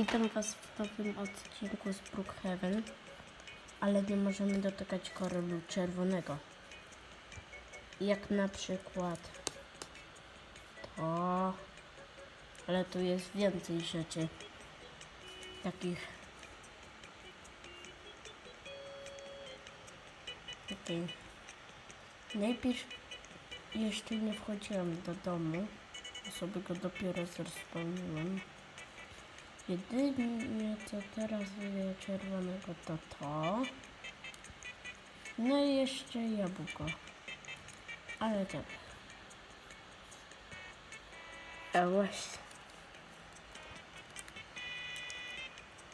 Witam Was w nowym odcinku z Brookhaven, ale nie możemy dotykać korolu czerwonego. Jak na przykład to, ale tu jest więcej rzeczy takich. Okej. Najpierw jeszcze nie wchodziłem do domu, sobie go dopiero zrespełniłem. Jedynie co teraz widzę czerwonego to to. No i jeszcze jabłko. Ale tak. A właśnie.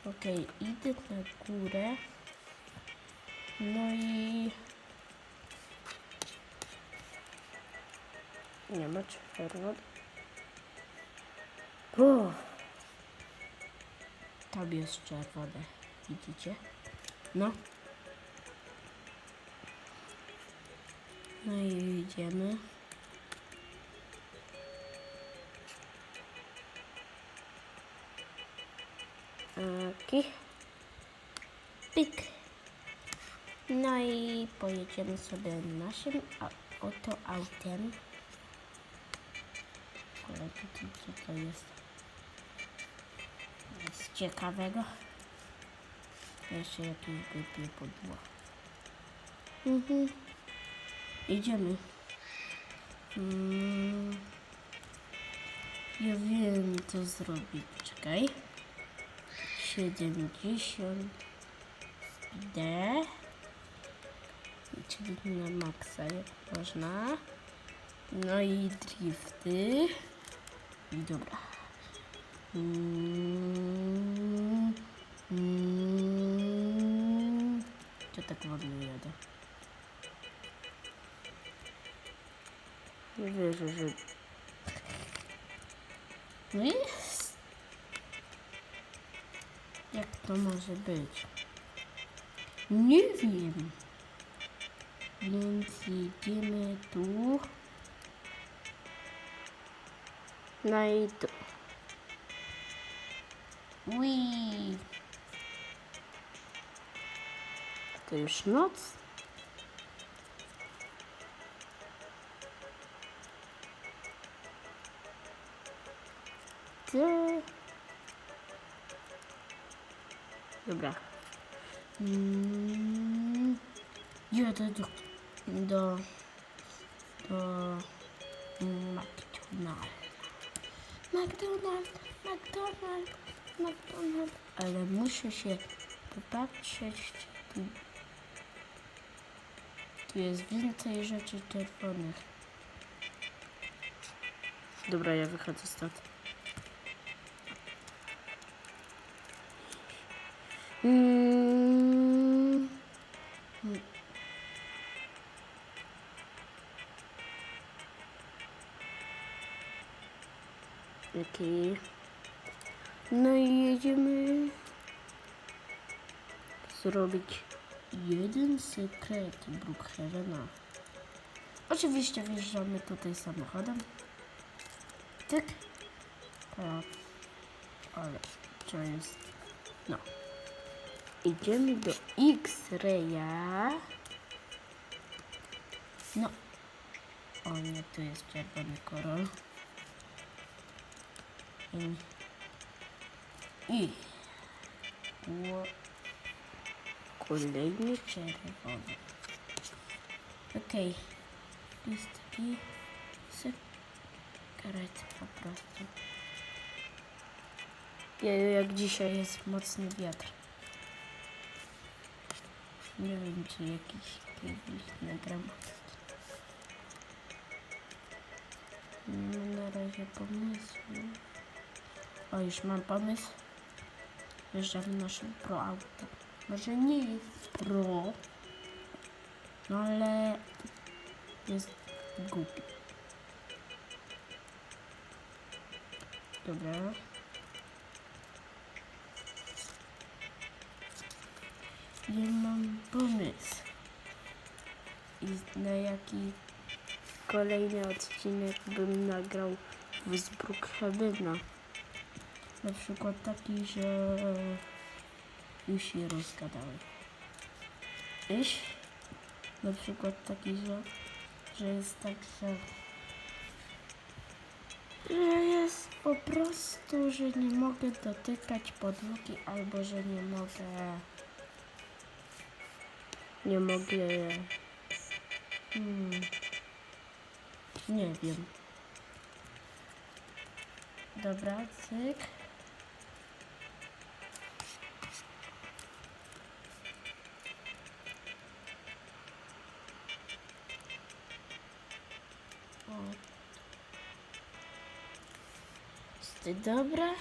Okej, idę na górę. No i... Nie ma czerwonego. Uff. Tam jest czerwone. Widzicie? No. No i idziemy. Taki. Pik. No i pojedziemy sobie naszym oto autem. Ale co to jest? Ciekawego. Jeszcze jakieś głupie pudło. Mhm. Idziemy. Mm. Ja wiem co zrobić. Czekaj. 70 D. Czyli na maksa jak można. No i drifty. I dobra. Mm, mm. To tak wolno jadę. Nie wierzę, że... No jest! Jak to może być? Ui. To już noc. Ty. Dobra. Mm. Jadę do, do, do McDonald's. McDonald's, McDonald's, McDonald's. Ale muszę się popatrzeć, tu, jest więcej rzeczy czerwonych. Dobra, ja wychodzę stąd. Mm. Okej. No i jedziemy zrobić jeden sekret Brookhavena. Oczywiście wjeżdżamy tutaj samochodem. Tak. Tak. Ale co jest? No. Idziemy do X-Raya. No. O nie, tu jest czerwony korol. I. I. Ło. Kolejny czerwony. Okej. Listki. Sekrety po prostu. Jak dzisiaj jest mocny wiatr. Nie wiem, czy jakiś kiedyś nagram. Mam na razie pomysłu. O, już mam pomysł. Wjeżdżamy naszym pro auto. Może nie jest pro, no ale jest głupi. Dobra. Ja mam pomysł. I na jaki kolejny odcinek bym nagrał z Brookhavena. Na przykład taki, że już się rozgadały. Iś. Na przykład taki, że, że jest tak, że, że jest po prostu, że nie mogę dotykać podłogi albo że nie mogę nie mogę hmm, nie wiem dobra, cyk Dobra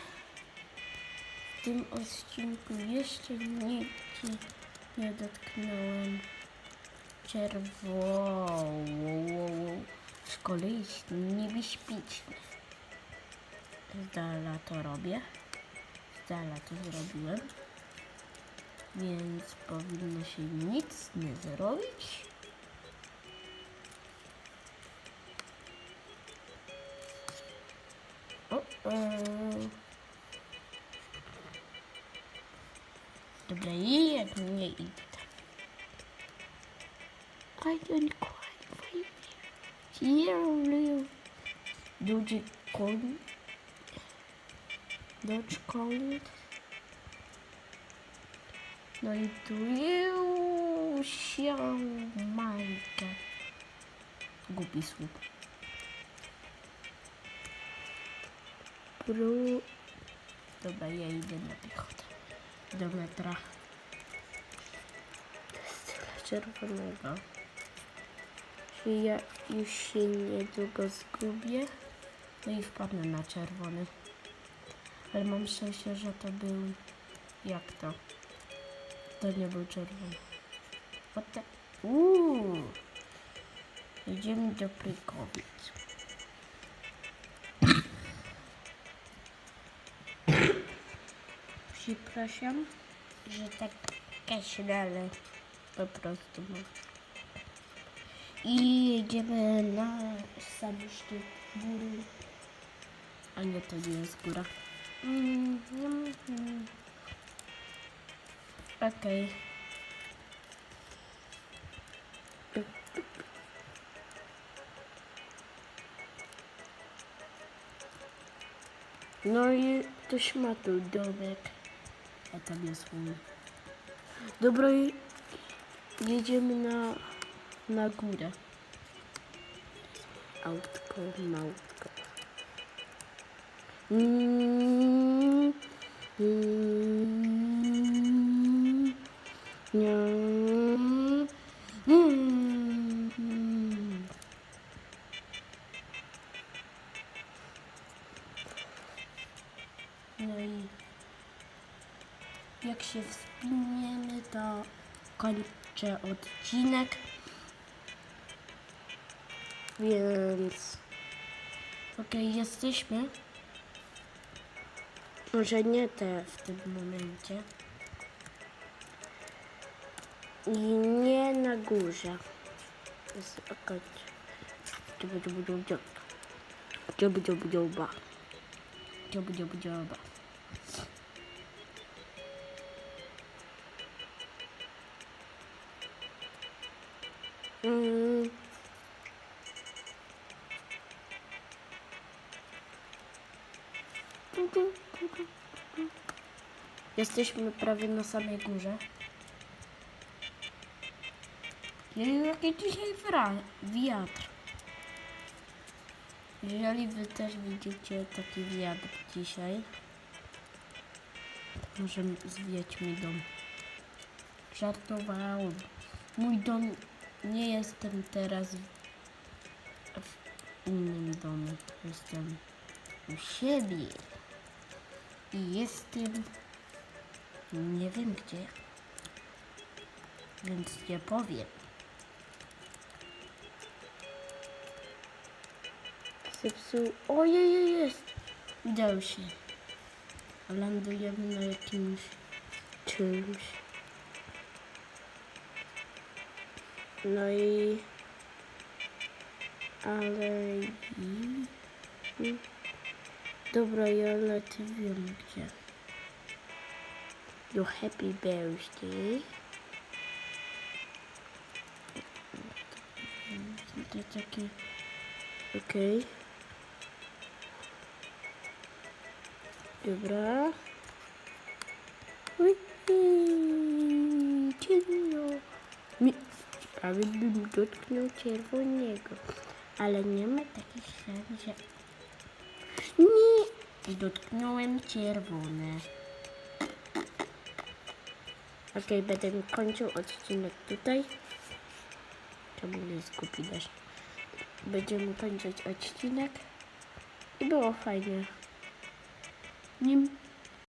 w tym odcinku jeszcze nigdzie nie dotknąłem czerwoną. Z kolei niebeśpieczny. Z dala to robię. Z dala to zrobiłem. Więc powinno się nic nie zrobić. Here, Doge Coin. Doge Coin. No i tu się majka. Głupi słup. Bru. Dobra, ja idę na piechotę. Do metra. Z tyle czerwonego. Że ja już się niedługo zgubię. No i wpadnę na czerwony. Ale mam szczęście, że to był... Jak to? To nie był czerwony. What the... Uuu. Jedziemy do Prykowic. Przepraszam, że tak kaślale po prostu. no. I jedziemy na szczyt góry. A nie, to nie jest góra. Mm, mm, mm. Okej. No i ktoś ma tu domek. A tam jest mój. Dobra, i jedziemy na, na górę. Autko. Mm, mm, mm. No i jak się wspiniemy, to kończę odcinek. Więc okej, jesteśmy. Może nie te w tym momencie. I nie na górze. Jest okej. Dziubu, dziubu, dziubu, dziubu. Dziubu, dziubu, dziubu. Dziubu, dziubu, dziubu. Mm. Jesteśmy prawie na samej górze. Jeju, jaki dzisiaj wiatr. Jeżeli wy też widzicie taki wiatr dzisiaj, to może zwieć mi dom. Żartowałem. Mój dom, nie jestem teraz w innym domu. Jestem u siebie. I jestem nie wiem gdzie. Więc nie powiem. Zepsuł. Ojej, jest. Udało się. Lądujemy na jakimś czymś. No i... Ale... i- Dobra, ja lecę, wiem gdzie. Your happy birthday. To takie... Okej. Dobra. Ui, ciemno. Mi... Prawie bym dotknął czerwonego. Ale nie ma takich szans, że... Nie! Dotknąłem czerwone. Okej, będę kończył odcinek tutaj. Czemu nie też? Będziemy kończyć odcinek. I było fajnie. Nim